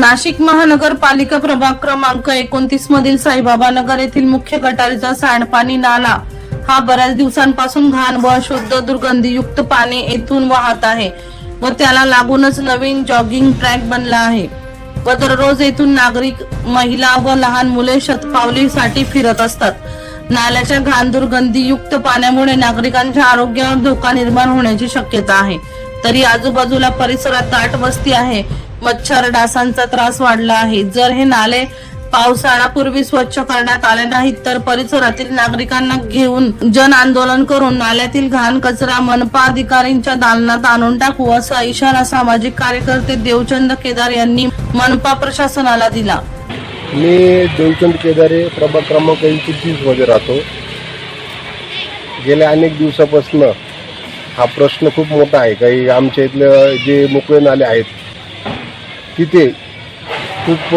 नाशिक महानगरपालिका प्रभाग क्रमांक एकोणतीस मधील साईबाबा नगर येथील मुख्य गटारीचा सांडपाणी नाला. हा बऱ्याच दिवसांपासून घाण व शुद्ध दुर्गंधीयुक्त पाणी येथून वाहत आहे व त्याला लागूनच नवीन जॉगिंग ट्रॅक बनला आहे. व दररोज येथून नागरिक महिला व लहान मुले शतपावलीसाठी फिरत असतात. नाल्याच्या घाण दुर्गंधीयुक्त पाण्यामुळे नागरिकांच्या आरोग्यावर धोका निर्माण होण्याची शक्यता आहे. तरी आजूबाजूला परिसरात दाट वस्ती आहे. मच्छर डासांचा त्रास वाढला आहे. जर हे नाले पावसाळ्यापूर्वी स्वच्छ करण्यात आले नाहीत तर परिसरातील नागरिकांना घेऊन जन आंदोलन करून नाल्यातील घाण कचरा मनपा अधिकाऱ्यांच्या दालनात आणून टाकू असा इशारा सामाजिक कार्यकर्ते देवचंद केदार यांनी मनपा प्रशासनाला दिला. मी देवचंद केदारे प्रभाग क्रमांक एकोणतीसमध्ये राहतो. गेल्या अनेक दिवसापासून हा प्रश्न खूप मोठा आहे. काही आमच्या इथलं जे मोकळे नाले आहेत तिथे खूप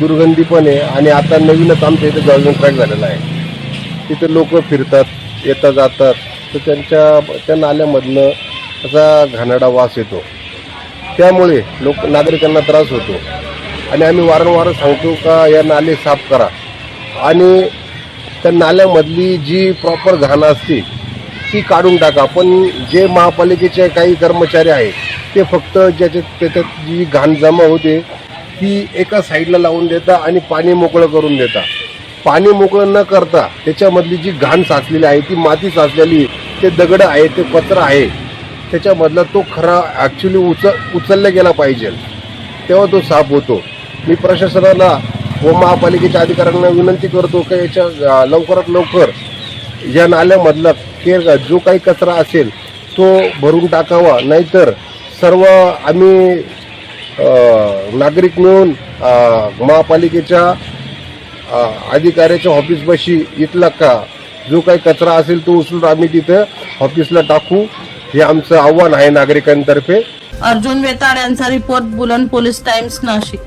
दुर्गंधी पण आहे आणि आता नवीनच आमच्या इथे जॉगिंग ट्रॅक झालेला आहे. तिथे लोक फिरतात येतात जातात. तर त्यांच्या त्या नाल्यामधनं असा घाणाडा वास येतो. त्यामुळे लोक नागरिकांना त्रास होतो. आणि आम्ही वारंवार सांगतो का या नाले साफ करा. आणि त्या नाल्यामधली जी प्रॉपर घाण असते ती काढून टाका. पण जे महापालिकेचे काही कर्मचारी आहेत ते फक्त ज्याच्यात त्याच्यात जी घाण जमा होते ती एका साईडला लावून देता आणि पाणी मोकळं करून देता. पाणी मोकळं न करता त्याच्यामधली जी घाण साचलेली आहे ती माती साचलेली ते दगड आहे ते पत्र आहे त्याच्यामधला तो खरा ॲक्च्युली उच उचलला गेला पाहिजे. तेव्हा तो साफ होतो. मी प्रशासनाला व महापालिकेच्या अधिकाऱ्यांना विनंती करतो की याच्या लवकरात लवकर या नाल्यामधला केर जो काही कचरा असेल तो भरून टाकावा. नाहीतर सर्व आम्ही नागरिक मिळून महापालिकेच्या अधिकाऱ्याच्या ऑफिसपाशी इथला का जो काही कचरा असेल तो उचलून आम्ही तिथं ऑफिसला टाकू. हे आमचं आव्हान आहे नागरिकांतर्फे. अर्जुन वेताड यांचा रिपोर्ट बुलन पोलीस टाइम्स नाशिक.